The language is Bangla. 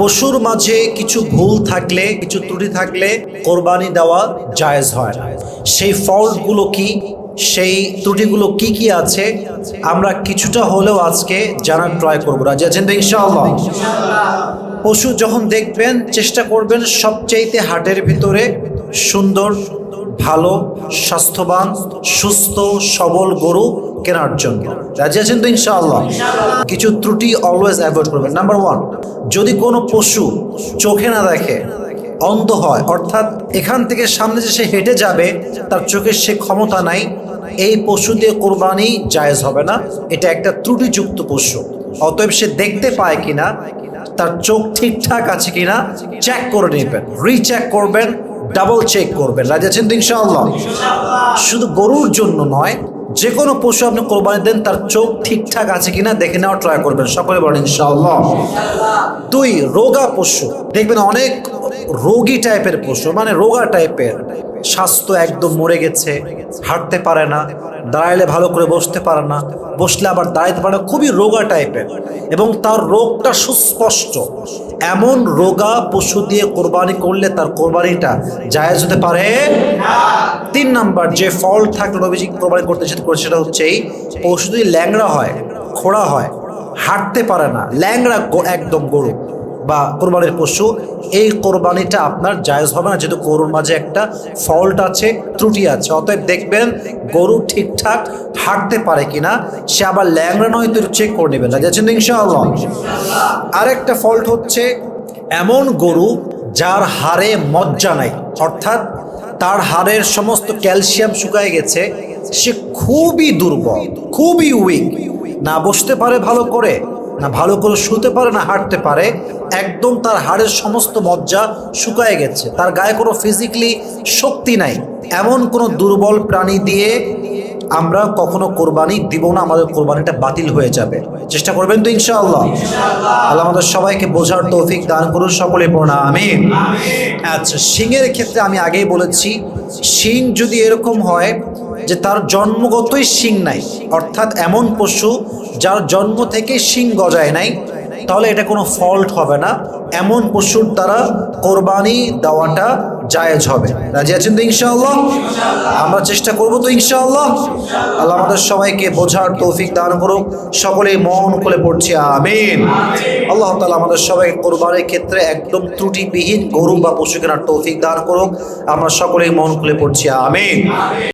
পশুর মাঝে কিছু ভুল থাকলে, কিছু ত্রুটি থাকলে কোরবানি দেওয়া জায়েজ হয় সেই ফল্টগুলো কি? সেই ত্রুটিগুলো কি কি আছে? আমরা কিছুটা হলেও আজকে জানার ট্রাই করব। রাজি আছেন ইনশাআল্লাহ? পশু যখন দেখবেন, চেষ্টা করবেন সবচাইতে হাটের ভিতরে সুন্দর, ভালো, স্বাস্থ্যবান, সুস্থ, সবল গরু কেনার জন্য। রাজি আছেন তো ইনশাআল্লাহ? কিছু ত্রুটি অলওয়েজ অ্যাভয়েড করবেন। নাম্বার ওয়ান যদি কোনো পশু চোখে না দেখে, অন্ধ হয়, অর্থাৎ এখান থেকে সামনে যে সে হেঁটে যাবে, তার চোখের সে ক্ষমতা নাই, এই পশু দিয়ে কোরবানি জায়েজ হবে না। এটা একটা ত্রুটিযুক্ত পশু। অতএব সে দেখতে পায় কিনা, তার চোখ ঠিকঠাক আছে কিনা চেক করে নেবেন। রিচেক করবেন ডাবল চেক করবেন। রাজি আছেন তো ইনশাআল্লাহ? শুধু গরুর জন্য নয় যে কোনো পশু আপনি কোরবানি দেন, তার চোখ ঠিকঠাক আছে কিনা দেখে নেওয়া ট্রাই করবেন। সকলে বলেন, ইনশাআল্লাহ। দুই, রোগা পশু। দেখবেন অনেক রোগী টাইপের পশু মানে রোগা টাইপের স্বাস্থ্য একদম মরে গেছে, হাঁটতে পারে না, দাঁড়াইলে ভালো করে বসতে পারে না, বসলে আবার দাঁড়াইতে পারে না, খুবই রোগা টাইপের এবং তার রোগটা সুস্পষ্ট। এমন রোগা পশু দিয়ে কোরবানি করলে তার কোরবানিটা জায়েজ হতে পারে? নাম্বার যে ফল থাকলে নবীজি কোরবানি করতে করে সেটা হচ্ছে এই পশু যদি ল্যাংড়া হয়, খোড়া হয়, হাঁটতে পারে না, ল্যাংড়া একদম গরু বা কোরবানির পশু, এই কোরবানিটা আপনার জায়েজ হবে না, যেহেতু গরুর মাঝে একটা ফল্ট আছে, ত্রুটি আছে। অতএব দেখবেন গরু ঠিকঠাক হাঁটতে পারে কিনা, সে আবার ল্যাংড়া নয়, তো চেক করে নেবেন। না তো ইনশাআল্লাহ। আরেকটা ফল্ট হচ্ছে, এমন গরু যার হাড়ে মজ্জা নাই, অর্থাৎ তার হাড়ের সমস্ত ক্যালসিয়াম শুকায় গেছে। সে খুবই দুর্বল, খুবই উইক না বসতে পারে ভালো করে, না ভালো করে শুতে পারে, না হাঁটতে পারে, একদম তার হাড়ের সমস্ত মজ্জা শুকায় গেছে। তার গায়ে কোনো ফিজিক্যালি শক্তি নাই। এমন কোনো দুর্বল প্রাণী দিয়ে আমরা কখনো কোরবানি দিব না, আমাদের কোরবানিটা বাতিল হয়ে যাবে। চেষ্টা করবেন তো ইনশাআল্লাহ। আল্লাহ আমাদের সবাইকে বোঝার তৌফিক দান করুন সকলে পড়া আমিন। আচ্ছা শিংয়ের ক্ষেত্রে আমি আগেই বলেছি, শিং যদি এরকম হয় যে তার জন্মগতই শিং নাই, অর্থাৎ এমন পশু যার জন্ম থেকে শিং গজায় নাই তাহলে এটা কোনো ফল্ট হবে না। এমন পশুর দ্বারা কোরবানি দেওয়াটা জায়েজ হবে। রাজি আছেন তো ইনশাআল্লাহ? আমরা চেষ্টা করব তো ইনশাআল্লাহ। আল্লাহ আমাদের সবাইকে বোঝার তৌফিক দান করুক। সকলেই মন খুলে পড়ছি, আমিন। আল্লাহ তালা আমাদের সবাইকে কোরবানির ক্ষেত্রে একদম ত্রুটিবিহীন গরু বা পশু কেনার তৌফিক দান করুক। আমরা সকলেই মন খুলে পড়ছি, আমিন।